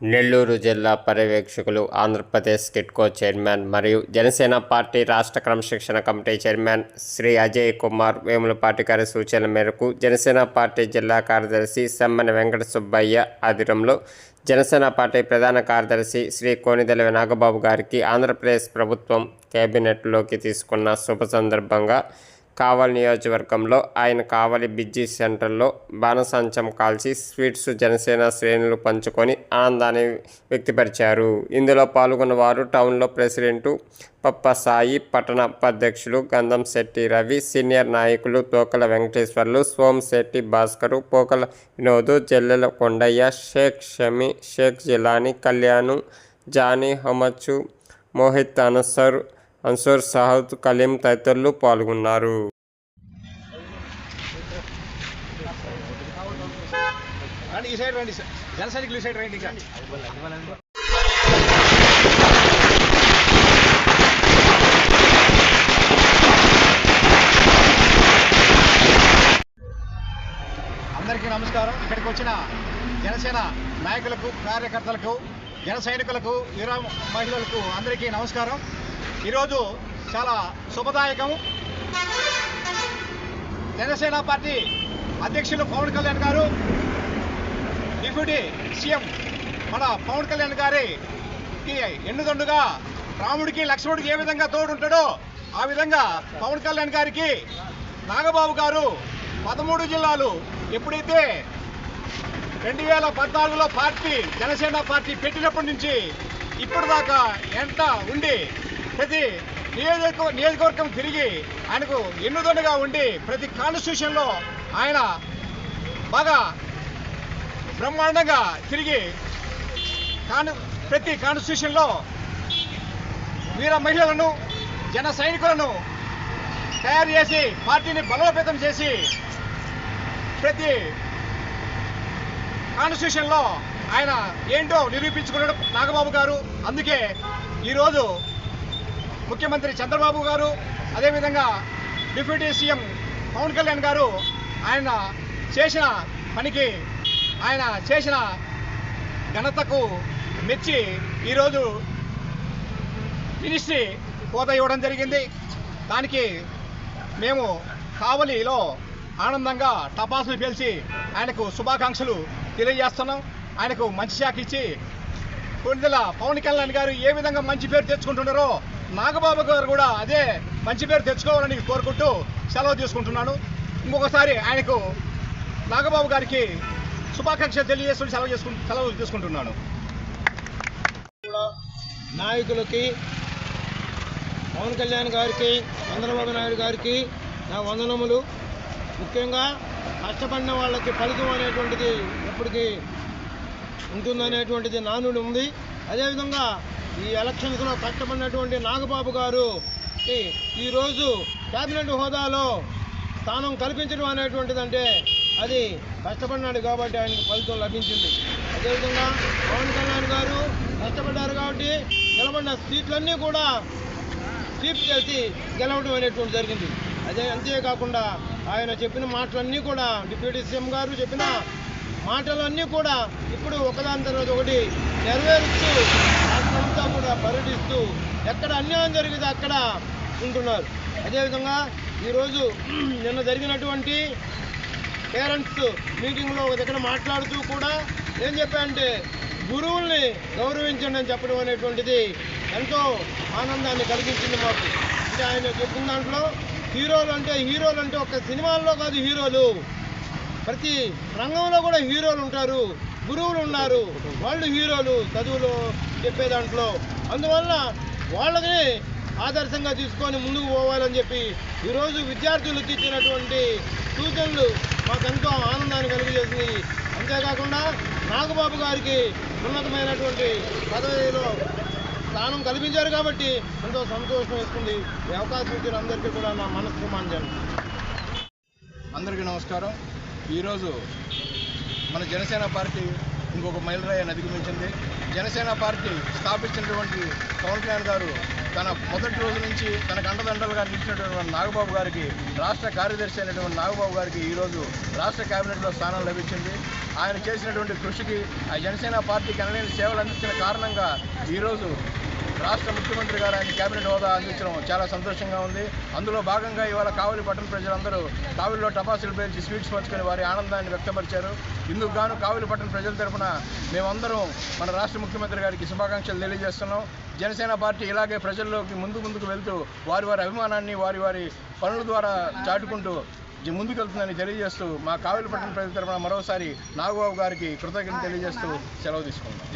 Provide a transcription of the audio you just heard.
నెల్లూరు జిల్లా పర్యవేక్షకులు ఆంధ్రప్రదేశ్ కిట్కో చైర్మన్ మరియు జనసేన పార్టీ రాష్ట్ర క్రమశిక్షణ కమిటీ చైర్మన్ శ్రీ అజయ్ కుమార్ వేములపాటి గారి సూచన మేరకు జనసేన పార్టీ జిల్లా కార్యదర్శి సెమ్మని వెంకట సుబ్బయ్య ఆధ్వర్యంలో జనసేన పార్టీ ప్రధాన కార్యదర్శి శ్రీ కోనిదెల నాగబాబు గారికి ఆంధ్రప్రదేశ్ ప్రభుత్వం కేబినెట్లోకి తీసుకున్న శుభ సందర్భంగా కావలి నియోజకవర్గంలో ఆయన కావలి బిజ్జీ సెంటర్లో బాణసంచం కాల్చి స్వీట్స్ జనసేన శ్రేణులు పంచుకొని ఆనందాన్ని వ్యక్తపరిచారు. ఇందులో పాల్గొన్న వారు టౌన్లో ప్రెసిడెంటు పప్పసాయి పట్టణ ఉపాధ్యక్షులు గంధం శెట్టి రవి సీనియర్ నాయకులు తోకల వెంకటేశ్వర్లు సోమశెట్టి భాస్కరు పోకల వినోదు జల్లెల కొండయ్య షేక్ షమి షేక్ జిలాని కళ్యాణు జానీ హమచ్చు మోహిత్ అన్సర్ అన్సర్ సాహద్ కలీం తదితరులు పాల్గొన్నారు. రండి ఈ సైడ్ రండి జన సైనికులు ఈ సైడ్ రండి ఇంకా. అందరికీ నమస్కారం. ఇక్కడికి వచ్చిన జనసేన నాయకులకు కార్యకర్తలకు జన సైనికులకు వీర మహిళలకు అందరికీ నమస్కారం. ఈరోజు చాలా శుభదాయకం జనసేన పార్టీ అధ్యక్షులు పవన్ కళ్యాణ్ గారు డిప్యూటీ సీఎం మన పవన్ కళ్యాణ్ గారికి ఎన్నుదండుగా రాముడికి లక్ష్మణుడికి ఏ విధంగా తోడుంటాడో ఆ విధంగా పవన్ కళ్యాణ్ గారికి నాగబాబు గారు పదమూడు జిల్లాలు ఎప్పుడైతే రెండు వేల పద్నాలుగులో పార్టీ జనసేన పార్టీ పెట్టినప్పటి నుంచి ఇప్పటిదాకా ఎంత ఉండి ప్రతి నియోజక నియోజకవర్గం తిరిగి ఆయనకు ఎన్నుదండుగా ఉండి ప్రతి కాన్స్టిట్యూషన్లో ఆయన బాగా బ్రహ్మాండంగా తిరిగి కాను ప్రతి కాన్స్టిట్యూషన్లో వీర మహిళలను జన సైనికులను తయారు చేసి పార్టీని బలోపేతం చేసి ప్రతి కాన్స్టిట్యూషన్లో ఆయన ఏంటో నిరూపించుకున్నాడు నాగబాబు గారు. అందుకే ఈరోజు ముఖ్యమంత్రి చంద్రబాబు గారు అదేవిధంగా డిప్యూటీ సీఎం పవన్ కళ్యాణ్ గారు ఆయన చేసిన పనికి ఆయన చేసిన ఘనతకు మెచ్చి ఈరోజు మినిస్ట్రీ హోదా ఇవ్వడం జరిగింది. దానికి మేము కావలిలో ఆనందంగా టపాసులు పేల్చి ఆయనకు శుభాకాంక్షలు తెలియజేస్తున్నాం. ఆయనకు మంచి శాఖ ఇచ్చి కొన్నిదల పవన్ కళ్యాణ్ గారు ఏ విధంగా మంచి పేరు తెచ్చుకుంటున్నారో నాగబాబు గారు కూడా అదే మంచి పేరు తెచ్చుకోవాలని కోరుకుంటూ సెలవు తీసుకుంటున్నాను. ఇంకొకసారి ఆయనకు నాగబాబు గారికి శుభాకాంక్షలు తెలియజేస్తూ సెలవు చేసుకు సెలవు తీసుకుంటున్నాను. నాయకులకి పవన్ కళ్యాణ్ గారికి చంద్రబాబు నాయుడు గారికి నా వందనములు. ముఖ్యంగా కష్టపడిన వాళ్ళకి ఫలితం అనేటువంటిది ఎప్పటికీ ఉంటుందనేటువంటిది నానుడి ఉంది. అదేవిధంగా ఈ ఎలక్షన్స్లో కష్టపడినటువంటి నాగబాబు గారు ఈరోజు కేబినెట్ హోదాలో స్థానం కల్పించడం అనేటువంటిది అంటే అది కష్టపడినాడు కాబట్టి ఆయనకు ఫలితం లభించింది. అదేవిధంగా పవన్ కళ్యాణ్ గారు కష్టపడ్డారు కాబట్టి నిలబడిన సీట్లన్నీ కూడా స్వీప్ చేసి గెలవడం అనేటువంటి జరిగింది. అదే అంతేకాకుండా ఆయన చెప్పిన మాటలన్నీ కూడా డిప్యూటీ సీఎం గారు చెప్పిన మాటలన్నీ కూడా ఇప్పుడు ఒకదాని తర్వాత ఒకటి నెరవేరుస్తూ రాష్ట్రమంతా కూడా పర్యటిస్తూ ఎక్కడ అన్యాయం జరిగితే అక్కడ ఉంటున్నారు. అదేవిధంగా ఈరోజు నిన్న జరిగినటువంటి పేరెంట్స్ మీటింగ్లో ఒక దగ్గర మాట్లాడుతూ కూడా ఏం చెప్పానంటే గురువుల్ని గౌరవించండి అని చెప్పడం అనేటువంటిది ఎంతో ఆనందాన్ని కలిగించింది మాకు. అంటే ఆయన చెప్పిన దాంట్లో హీరోలు అంటే హీరోలు అంటే ఒక సినిమాల్లో కాదు హీరోలు. ప్రతి రంగంలో కూడా హీరోలు ఉంటారు గురువులు ఉన్నారు వాళ్ళు హీరోలు చదువులో చెప్పే దాంట్లో. అందువల్ల వాళ్ళని ఆదర్శంగా తీసుకొని ముందుకు పోవాలని చెప్పి ఈరోజు విద్యార్థులకు ఇచ్చినటువంటి సూచనలు మాకెంతో ఆనందాన్ని కలిగజేసింది అంతేకాకుండా నాగబాబు గారికి ఉన్నతమైనటువంటి పదవిలో స్థానం కల్పించారు కాబట్టి ఎంతో సంతోషం వేస్తుంది. ఈ అవకాశం ఇచ్చిన అందరికీ కూడా నా మనస్సు అందరికీ నమస్కారం. ఈరోజు మన జనసేన పార్టీ ఇంకొక మైలురాయిని అధిగమించింది. జనసేన పార్టీ స్థాపించినటువంటి పవన్ కళ్యాణ్ గారు తన మొదటి రోజు నుంచి తనకు అండదండలుగా నిలిచినటువంటి నాగబాబు గారికి రాష్ట్ర కార్యదర్శి అయినటువంటి నాగబాబు గారికి ఈరోజు రాష్ట్ర కేబినెట్లో స్థానం లభించింది. ఆయన చేసినటువంటి కృషికి ఆ జనసేన పార్టీకి అనలేని సేవలు అందించిన కారణంగా ఈరోజు రాష్ట్ర ముఖ్యమంత్రి గారు ఆయన కేబినెట్ హోదా అందించడం చాలా సంతోషంగా ఉంది. అందులో భాగంగా ఇవాళ కావలి పట్టణ ప్రజలందరూ కావలిలో టపాసులు పేర్చి స్వీట్స్ పంచుకొని వారి ఆనందాన్ని వ్యక్తపరిచారు. ఇందుకు గాను కావలి పట్టణ ప్రజల తరపున మేమందరం మన రాష్ట్ర ముఖ్యమంత్రి గారికి శుభాకాంక్షలు తెలియజేస్తున్నాం. జనసేన పార్టీ ఇలాగే ప్రజల్లోకి ముందు ముందుకు వెళ్తూ వారి వారి అభిమానాన్ని వారి వారి పనుల ద్వారా చాటుకుంటూ ముందుకెళ్తుందని తెలియజేస్తూ మా కావలి పట్టణ ప్రజల తరపున మరోసారి నాగబాబు గారికి కృతజ్ఞతలు తెలియజేస్తూ సెలవు తీసుకుంటాం